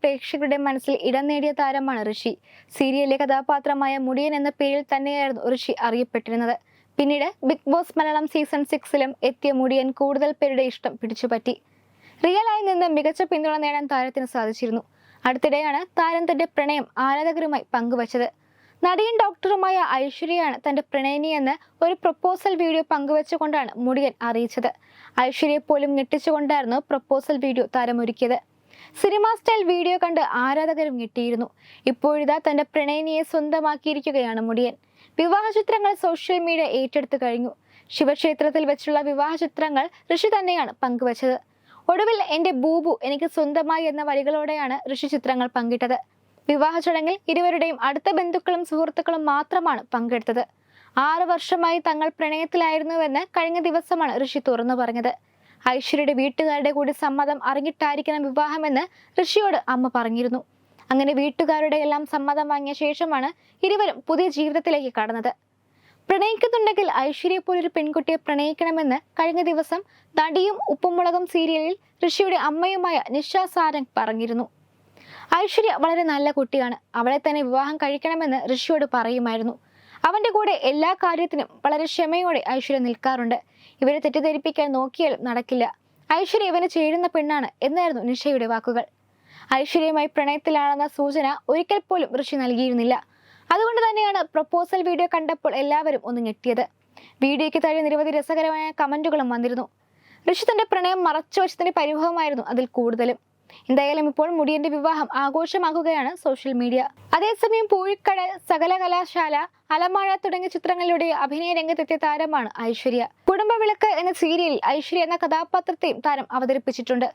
പ്രേക്ഷകരുടെ മനസ്സിൽ ഇടം നേടിയ താരമാണ് ഋഷി. സീരിയലിലെ കഥാപാത്രമായ മുടിയൻ എന്ന പേരിൽ തന്നെയായിരുന്നു ഋഷി അറിയപ്പെട്ടിരുന്നത്. പിന്നീട് ബിഗ് ബോസ് മലയാളം സീസൺ സിക്സിലും എത്തിയ മുടിയൻ കൂടുതൽ പേരുടെ ഇഷ്ടം പിടിച്ചുപറ്റി. റിയലായി നിന്ന് മികച്ച പിന്തുണ നേടാൻ താരത്തിന് സാധിച്ചിരുന്നു. അടുത്തിടെയാണ് താരം തന്റെ പ്രണയം ആരാധകരുമായി പങ്കുവച്ചത്. നടിയും ഡോക്ടറുമായ ഐശ്വര്യയാണ് തന്റെ പ്രണയിനിയെന്ന് ഒരു പ്രപ്പോസൽ വീഡിയോ പങ്കുവച്ചുകൊണ്ടാണ് മുടിയൻ അറിയിച്ചത്. ഐശ്വര്യയെ പോലും ഞെട്ടിച്ചുകൊണ്ടായിരുന്നു പ്രപ്പോസൽ വീഡിയോ താരമൊരുക്കിയത്. സിനിമാ സ്റ്റൈൽ വീഡിയോ കണ്ട് ആരാധകരും ഞെട്ടിയിരുന്നു. ഇപ്പോഴിതാ തന്റെ പ്രണയിനിയെ സ്വന്തമാക്കിയിരിക്കുകയാണ് മുടിയൻ. വിവാഹ ചിത്രങ്ങൾ സോഷ്യൽ മീഡിയ ഏറ്റെടുത്തു കഴിഞ്ഞു. ശിവക്ഷേത്രത്തിൽ വെച്ചുള്ള വിവാഹ ചിത്രങ്ങൾ ഋഷി തന്നെയാണ് പങ്കുവച്ചത്. ഒടുവിൽ എന്റെ ബൂബു എനിക്ക് സ്വന്തമായി എന്ന വരികളോടെയാണ് ഋഷി ചിത്രങ്ങൾ പങ്കിട്ടത്. വിവാഹ ചടങ്ങിൽ ഇരുവരുടെയും അടുത്ത ബന്ധുക്കളും സുഹൃത്തുക്കളും മാത്രമാണ് പങ്കെടുത്തത്. ആറ് വർഷമായി തങ്ങൾ പ്രണയത്തിലായിരുന്നുവെന്ന് കഴിഞ്ഞ ദിവസമാണ് ഋഷി തുറന്നു പറഞ്ഞത്. ഐശ്വര്യയുടെ വീട്ടുകാരുടെ കൂടി സമ്മതം അറിഞ്ഞിട്ടായിരിക്കണം വിവാഹമെന്ന് ഋഷിയോട് അമ്മ പറഞ്ഞിരുന്നു. അങ്ങനെ വീട്ടുകാരുടെ എല്ലാം സമ്മതം വാങ്ങിയ ശേഷമാണ് ഇരുവരും പുതിയ ജീവിതത്തിലേക്ക് കടന്നത്. പ്രണയിക്കുന്നുണ്ടെങ്കിൽ ഐശ്വര്യ പോലൊരു പെൺകുട്ടിയെ പ്രണയിക്കണമെന്ന് കഴിഞ്ഞ ദിവസം നടിയും ഉപ്പുമുളകും സീരിയലിൽ ഋഷിയുടെ അമ്മയുമായ നിഷ സാരംഗ് പറഞ്ഞിരുന്നു. ഐശ്വര്യ വളരെ നല്ല കുട്ടിയാണ്. അവളെ തന്നെ വിവാഹം കഴിക്കണമെന്ന് ഋഷിയോട് പറയുമായിരുന്നു. അവന്റെ കൂടെ എല്ലാ കാര്യത്തിനും വളരെ ക്ഷമയോടെ ഐശ്വര്യ നിൽക്കാറുണ്ട്. ഇവരെ തെറ്റിദ്ധരിപ്പിക്കാൻ നോക്കിയാൽ നടക്കില്ല. ഐശ്വര്യ ഇവന് ചേരുന്ന പെണ്ണാണ് എന്നായിരുന്നു നിഷയുടെ വാക്കുകൾ. ഐശ്വര്യയുമായി പ്രണയത്തിലാണെന്ന സൂചന ഒരിക്കൽ പോലും ഋഷി നൽകിയിരുന്നില്ല. അതുകൊണ്ട് തന്നെയാണ് പ്രപ്പോസൽ വീഡിയോ കണ്ടപ്പോൾ എല്ലാവരും ഒന്ന് ഞെട്ടിയത്. വീഡിയോയ്ക്ക് താഴെ നിരവധി രസകരമായ കമന്റുകളും വന്നിരുന്നു. ഋഷി തന്റെ പ്രണയം മറച്ചു വശത്തിന്റെ പരിഭവമായിരുന്നു അതിൽ കൂടുതലും. എന്തായാലും ഇപ്പോൾ മുടിയന്റെ വിവാഹം ആഘോഷമാക്കുകയാണ് സോഷ്യൽ മീഡിയ അതേസമയം പൂഴിക്കട സകല കലാശാല അലമാഴ തുടങ്ങിയ ചിത്രങ്ങളിലൂടെ അഭിനയ രംഗത്തെത്തിയ താരമാണ് ഐശ്വര്യ. കുടുംബവിളക്ക് എന്ന സീരിയലിൽ ഐശ്വര്യ എന്ന കഥാപാത്രത്തെയും താരം അവതരിപ്പിച്ചിട്ടുണ്ട്.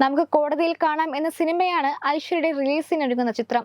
നമുക്ക് കോടതിയിൽ കാണാം എന്ന സിനിമയാണ് ഐശ്വര്യയുടെ റിലീസിനൊരുങ്ങുന്ന ചിത്രം.